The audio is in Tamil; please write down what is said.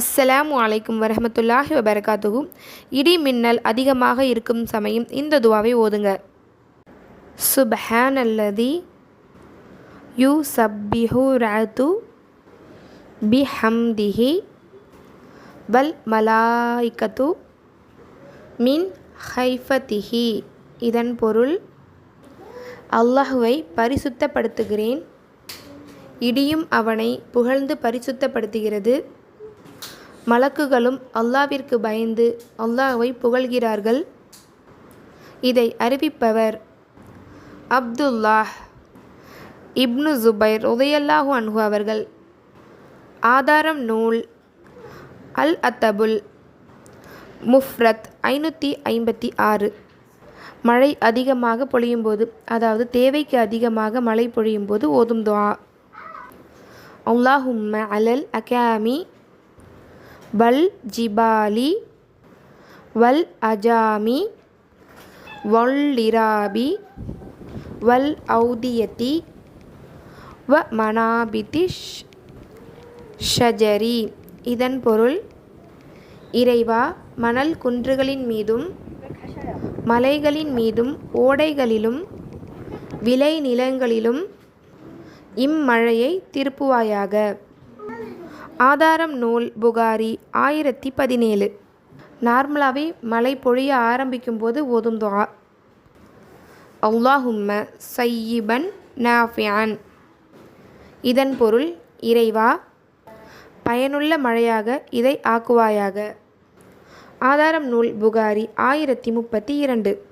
அஸ்ஸலாமு அலைக்கும் வரமத்துல்லாஹி வபரகாத்துஹு. இடி மின்னல் அதிகமாக இருக்கும் சமயம் இந்த துவாவை ஓதுங்க. சுபஹான் அல்லதி யூ சப்பிஹு ரஅத்து பிஹம்திஹி வல் மலாய்கத்து மின் ஹைஃபதிஹி. இதன் பொருள் அல்லாஹுவை பரிசுத்தப்படுத்துகிறேன். இடியும் அவனை புகழ்ந்து பரிசுத்தப்படுத்துகிறது. மலக்குகளும் அல்லாவிற்கு பயந்து அல்லாவை புகழ்கிறார்கள். இதை அறிவிப்பவர் அப்துல்லாஹ் இப்னு ஜுபைர் உதயல்லாஹு அன்ஹு அவர்கள். ஆதாரம் நூல் அல் அத்தபுல் முஃப்ரத் ஐநூற்றி ஐம்பத்தி ஆறு. மழை அதிகமாக பொழியும் போது அதாவது தேவைக்கு அதிகமாக மழை பொழியும்போது ஓதும் துவா அல்லாஹும்ம அலல் அகாமி வல் ஜிபாலி வல் அஜாமி வல்லிராபி வல் ஔதியதி வ மனாபிதி ஷஜரி. இதன் பொருள் இறைவா மணல் குன்றுகளின் மீதும் மலைகளின் மீதும் ஓடைகளிலும் விளை நிலங்களிலும் இம்மழையை திருப்புவாயாக. ஆதாரம் நூல் புகாரி ஆயிரத்தி பதினேழு. நார்மலாகவே மழை பொழிய ஆரம்பிக்கும் போது ஓதும் துவா. அல்லாஹும்ம சையிபன் நாஃபியான். இதன் பொருள் இறைவா பயனுள்ள மழையாக இதை ஆக்குவாயாக. ஆதாரம் நூல் புகாரி ஆயிரத்தி முப்பத்தி இரண்டு.